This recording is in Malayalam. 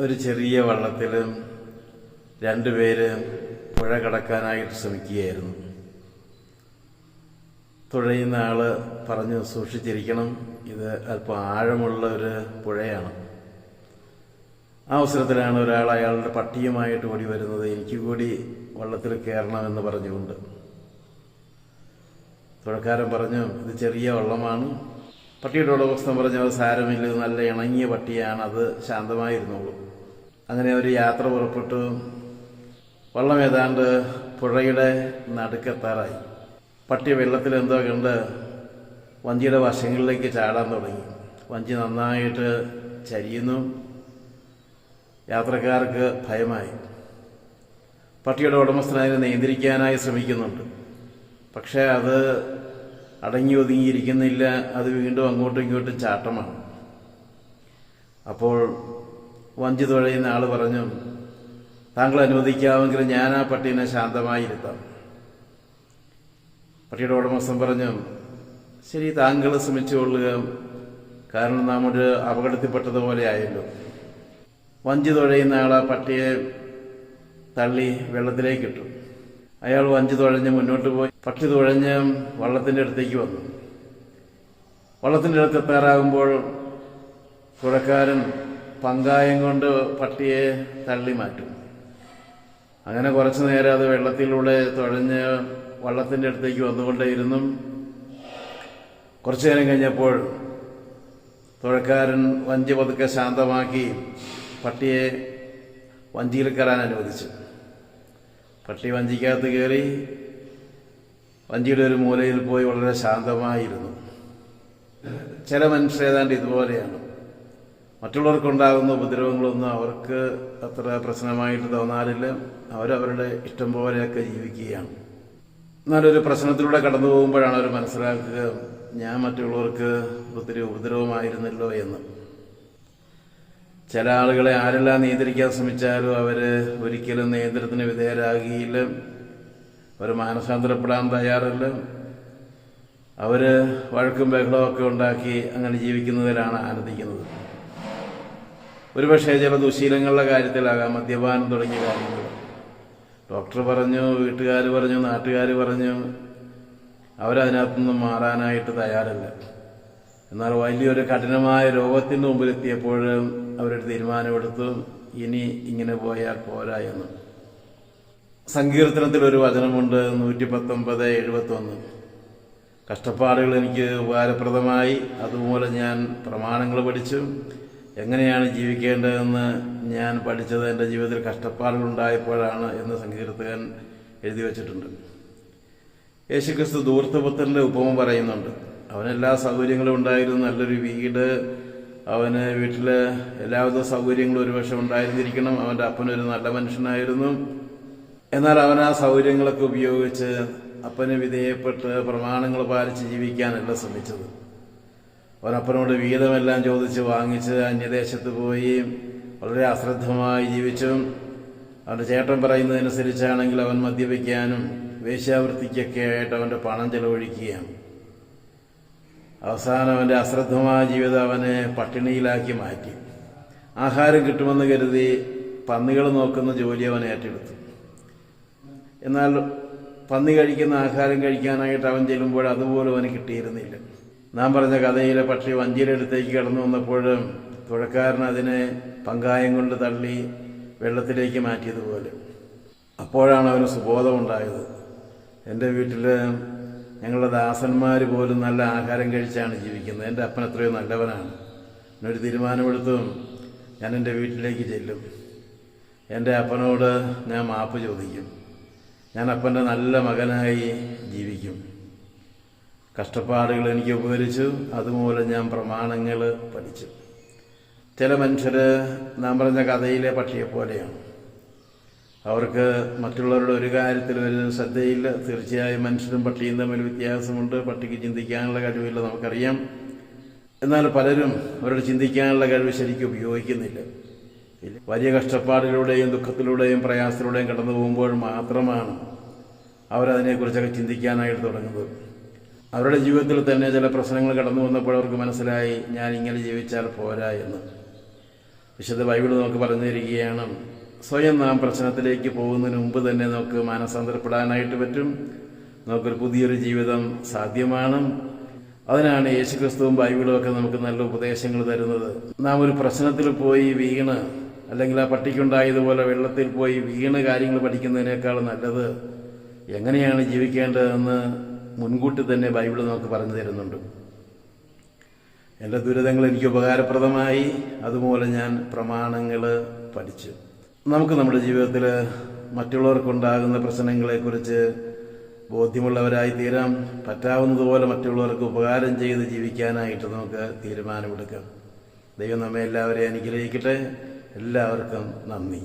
ഒരു ചെറിയ വള്ളത്തിൽ രണ്ടുപേര് പുഴ കടക്കാനായിട്ട് ശ്രമിക്കുകയായിരുന്നു. തുഴയുന്ന ആൾ പറഞ്ഞു സൂക്ഷിച്ചിരിക്കണം. ഇത് അല്പം ആഴമുള്ള ഒരു പുഴയാണ്. ആ അവസരത്തിലാണ് ഒരാൾ അയാളുടെ പട്ടിയുമായിട്ട് ഓടി വരുന്നത്. എനിക്ക് കൂടി വള്ളത്തിൽ കയറണമെന്ന് പറഞ്ഞുകൊണ്ട്. തുഴക്കാരൻ പറഞ്ഞു ഇത് ചെറിയ വള്ളമാണ്. പട്ടിയുടെ പ്രശ്നം പറഞ്ഞു അത് സാരമില്ല നല്ല ഇണങ്ങിയ പട്ടിയാണ് അത് ശാന്തമായിരുന്നുള്ളൂ. അങ്ങനെ ഒരു യാത്ര പുറപ്പെട്ടു. വള്ളം ഏതാണ്ട് പുഴയുടെ നടുക്കെത്താറായി. പട്ടി വെള്ളത്തിൽ എന്തോ കണ്ട് വഞ്ചിയുടെ വശങ്ങളിലേക്ക് ചാടാൻ തുടങ്ങി. വഞ്ചി നന്നായിട്ട് ചരിയുന്നു. യാത്രക്കാർക്ക് ഭയമായി. പട്ടിയുടെ ഉടമസ്ഥൻ അതിനെ നിയന്ത്രിക്കാനായി ശ്രമിക്കുന്നുണ്ട്. പക്ഷേ അത് അടങ്ങി ഒതുങ്ങിയിരിക്കുന്നില്ല. അത് വീണ്ടും അങ്ങോട്ടും ഇങ്ങോട്ടും ചാട്ടമാണ്. അപ്പോൾ വഞ്ചി തുഴയുന്ന ആൾ പറഞ്ഞു താങ്കൾ അനുവദിക്കാമെങ്കിൽ ഞാൻ ആ പട്ടീനെ ശാന്തമായി ഇരുത്താം. പട്ടിയുടെ ഉടമസ്ഥൻ പറഞ്ഞു ശരി താങ്കൾ ശ്രമിച്ചുകൊള്ളുക കാരണം നാം ഒരു അപകടത്തിൽപ്പെട്ടതുപോലെ ആയല്ലോ. വഞ്ചി തുഴയുന്ന ആൾ ആ പട്ടിയെ തള്ളി വെള്ളത്തിലേക്ക് ഇട്ടു. അയാൾ വഞ്ചി തുഴഞ്ഞ് മുന്നോട്ട് പോയി. പക്ഷി തുഴഞ്ഞ് വള്ളത്തിന്റെ അടുത്തേക്ക് വന്നു. വള്ളത്തിന്റെ അടുത്ത് എത്താറാകുമ്പോൾ തുഴക്കാരൻ പങ്കായം കൊണ്ട് പട്ടിയെ തള്ളി മാറ്റും. അങ്ങനെ കുറച്ചു നേരം അത് വെള്ളത്തിലൂടെ തുഴഞ്ഞ് വള്ളത്തിന്റെ അടുത്തേക്ക് വന്നുകൊണ്ടേയിരുന്നു. കുറച്ചു നേരം കഴിഞ്ഞപ്പോൾ തുഴക്കാരൻ വഞ്ചി പതുക്കെ ശാന്തമാക്കി പട്ടിയെ വഞ്ചിയിൽ കയറാൻ അനുവദിച്ചു. പട്ടി വഞ്ചിക്കകത്ത് കയറി വഞ്ചിയുടെ ഒരു മൂലയിൽ പോയി വളരെ ശാന്തമായിരുന്നു. ചില മനുഷ്യരേതാണ്ട് ഇതുപോലെയാണ്. മറ്റുള്ളവർക്കുണ്ടാകുന്ന ഉപദ്രവങ്ങളൊന്നും അവർക്ക് അത്ര പ്രശ്നമായിട്ട് തോന്നാറില്ല. അവരവരുടെ ഇഷ്ടം പോലെയൊക്കെ ജീവിക്കുകയാണ്. എന്നാലൊരു പ്രശ്നത്തിലൂടെ കടന്നു പോകുമ്പോഴാണ് അവർ മനസ്സിലാക്കുക ഞാൻ മറ്റുള്ളവർക്ക് ഒത്തിരി ഉപദ്രവമായിരുന്നല്ലോ എന്ന്. ചില ആളുകളെ ആരെല്ലാം നിയന്ത്രിക്കാൻ ശ്രമിച്ചാലും അവർ ഒരിക്കലും നിയന്ത്രണത്തിന് വിധേയരാകിയില്ല. അവർ മാനസാന്തരപ്പെടാൻ തയ്യാറല്ല. അവർ വഴക്കും ബഹളവും ഒക്കെ ഉണ്ടാക്കി അങ്ങനെ ജീവിക്കുന്നതിലാണ് ആനന്ദിക്കുന്നത്. ഒരുപക്ഷെ ചില ദുശീലങ്ങളുടെ കാര്യത്തിലാകാം മദ്യപാനം തുടങ്ങിയ കാര്യങ്ങൾ. ഡോക്ടർ പറഞ്ഞു വീട്ടുകാർ പറഞ്ഞു നാട്ടുകാർ പറഞ്ഞു അവരതിനകത്തുനിന്ന് മാറാനായിട്ട് തയ്യാറല്ല. എന്നാൽ വലിയൊരു കഠിനമായ രോഗത്തിന് മുമ്പിലെത്തിയപ്പോൾ അവരൊരു തീരുമാനമെടുത്തു. ഇനി ഇങ്ങനെ പോയാൽ പോരാ എന്ന്. സങ്കീർത്തനത്തിൽ ഒരു വചനമുണ്ട് നൂറ്റി പത്തൊമ്പത് എഴുപത്തി ഒന്ന് കഷ്ടപ്പാടുകൾ എനിക്ക് ഉപകാരപ്രദമായി. അതുപോലെ ഞാൻ പ്രമാണങ്ങൾ പഠിച്ചു. എങ്ങനെയാണ് ജീവിക്കേണ്ടതെന്ന് ഞാൻ പഠിച്ചത് എന്റെ ജീവിതത്തിൽ കഷ്ടപ്പാടുകളുണ്ടായപ്പോഴാണ് എന്ന് സങ്കീർത്തകൻ എഴുതി വച്ചിട്ടുണ്ട്. യേശുക്രിസ്തു ദൂർത്തപുത്രന്റെ ഉപമ പറയുന്നുണ്ട്. അവനെല്ലാ സൗകര്യങ്ങളും ഉണ്ടായിരുന്നു. നല്ലൊരു വീട്. അവന് വീട്ടിൽ എല്ലാവിധ സൗകര്യങ്ങളും ഒരുപക്ഷെ ഉണ്ടായിരുന്നിരിക്കണം. അവന്റെ അപ്പനൊരു നല്ല മനുഷ്യനായിരുന്നു. എന്നാൽ അവൻ ആ സൗകര്യങ്ങളൊക്കെ ഉപയോഗിച്ച് അപ്പന് വിധേയപ്പെട്ട് പ്രമാണങ്ങൾ പാലിച്ച് ജീവിക്കാനല്ല ശ്രമിച്ചത്. അവനപ്പനോട് വീതമെല്ലാം ചോദിച്ച് വാങ്ങിച്ച് അന്യദേശത്ത് പോയി വളരെ അശ്രദ്ധമായി ജീവിച്ചു. അവന്റെ ചേട്ടൻ പറയുന്നതനുസരിച്ചാണെങ്കിൽ അവൻ മദ്യപിക്കാനും വേശ്യാവൃത്തിക്കൊക്കെ ആയിട്ട് അവന്റെ പണം ചെലവഴിക്കുകയാണ്. അവസാനം അവന്റെ അശ്രദ്ധമായ ജീവിതം അവനെ പട്ടിണിയിലാക്കി മാറ്റി. ആഹാരം കിട്ടുമെന്ന് കരുതി പന്നികൾ നോക്കുന്ന ജോലി അവൻ ഏറ്റെടുത്തു. എന്നാൽ പന്നി കഴിക്കുന്ന ആഹാരം കഴിക്കാനായിട്ട് അവൻ ചെല്ലുമ്പോൾ അതുപോലും അവന് കിട്ടിയിരുന്നില്ല. നാം പറഞ്ഞ കഥയിലെ പക്ഷി വഞ്ചിയുടെ അടുത്തേക്ക് കടന്നു വന്നപ്പോഴും തുഴക്കാരൻ അതിനെ പങ്കായം കൊണ്ട് തള്ളി വെള്ളത്തിലേക്ക് മാറ്റിയതുപോലെ. അപ്പോഴാണ് അവന് സുബോധമുണ്ടായത്. എന്റെ വീട്ടിൽ ഞങ്ങളുടെ ദാസന്മാർ പോലും നല്ല ആഹാരം കഴിച്ചാണ് ജീവിക്കുന്നത്. എന്റെ അപ്പൻ എത്രയോ നല്ലവനാണ്. എന്നൊരു തീരുമാനമെടുത്തു ഞാൻ എന്റെ വീട്ടിലേക്ക് ചെല്ലും. എന്റെ അപ്പനോട് ഞാൻ മാപ്പ് ചോദിക്കും. ഞാൻ അപ്പന്റെ നല്ല മകനായി ജീവിക്കും. കഷ്ടപ്പാടുകൾ എനിക്ക് ഉപകരിച്ചു. അതുമൂലം ഞാൻ പ്രമാണങ്ങൾ പഠിച്ചു. ചില മനുഷ്യർ നാം പറഞ്ഞ കഥയിലെ പക്ഷിയെ പോലെയാണ് അവർക്ക് മറ്റുള്ളവരുടെ ഒരു കാര്യത്തിൽ ഒരു ശ്രദ്ധയില്ല. തീർച്ചയായും മനുഷ്യരും പട്ടിയും തമ്മിൽ വ്യത്യാസമുണ്ട്. പട്ടിക്ക് ചിന്തിക്കാനുള്ള കഴിവില്ല നമുക്കറിയാം. എന്നാൽ പലരും അവരുടെ ചിന്തിക്കാനുള്ള കഴിവ് ശരിക്കും ഉപയോഗിക്കുന്നില്ല. വലിയ കഷ്ടപ്പാടിലൂടെയും ദുഃഖത്തിലൂടെയും പ്രയാസത്തിലൂടെയും കടന്നു പോകുമ്പോൾ മാത്രമാണ് അവരതിനെക്കുറിച്ചൊക്കെ ചിന്തിക്കാനായിട്ട് തുടങ്ങുന്നത്. അവരുടെ ജീവിതത്തിൽ തന്നെ ചില പ്രശ്നങ്ങൾ കടന്നു വന്നപ്പോൾ അവർക്ക് മനസ്സിലായി ഞാൻ ഇങ്ങനെ ജീവിച്ചാൽ പോരാ എന്ന്. വിശുദ്ധ ബൈബിൾ നമുക്ക് പറഞ്ഞു തരികയാണ് സ്വയം നാം പ്രശ്നത്തിലേക്ക് പോകുന്നതിന് മുമ്പ് തന്നെ നമുക്ക് മാനസാന്തരപ്പെടാനായിട്ട് പറ്റും. നമുക്കൊരു പുതിയൊരു ജീവിതം സാധ്യമാണ്. അതിനാണ് യേശുക്രിസ്തുവും ബൈബിളും ഒക്കെ നമുക്ക് നല്ല ഉപദേശങ്ങൾ തരുന്നത്. നാം ഒരു പ്രശ്നത്തിൽ പോയി വീണ് അല്ലെങ്കിൽ ആ പട്ടിക്കുണ്ടായതുപോലെ വെള്ളത്തിൽ പോയി വീണ് കാര്യങ്ങൾ പഠിക്കുന്നതിനേക്കാൾ നല്ലത് എങ്ങനെയാണ് ജീവിക്കേണ്ടതെന്ന് മുൻകൂട്ടി തന്നെ ബൈബിൾ നമുക്ക് പറഞ്ഞു തരുന്നുണ്ട്. എന്റെ ദുരിതങ്ങൾ എനിക്ക് ഉപകാരപ്രദമായി. അതുപോലെ ഞാൻ പ്രമാണങ്ങൾ പഠിച്ചു. നമുക്ക് നമ്മുടെ ജീവിതത്തിൽ മറ്റുള്ളവർക്കുണ്ടാകുന്ന പ്രശ്നങ്ങളെക്കുറിച്ച് ബോധ്യമുള്ളവരായി തീരാൻ പറ്റാവുന്നതുപോലെ മറ്റുള്ളവർക്ക് ഉപകാരം ചെയ്ത് ജീവിക്കാനായിട്ട് നമുക്ക് തീരുമാനമെടുക്കാം. ദൈവം നമ്മെ എല്ലാവരെയും അനുഗ്രഹിക്കട്ടെ. എല്ലാവർക്കും നന്ദി.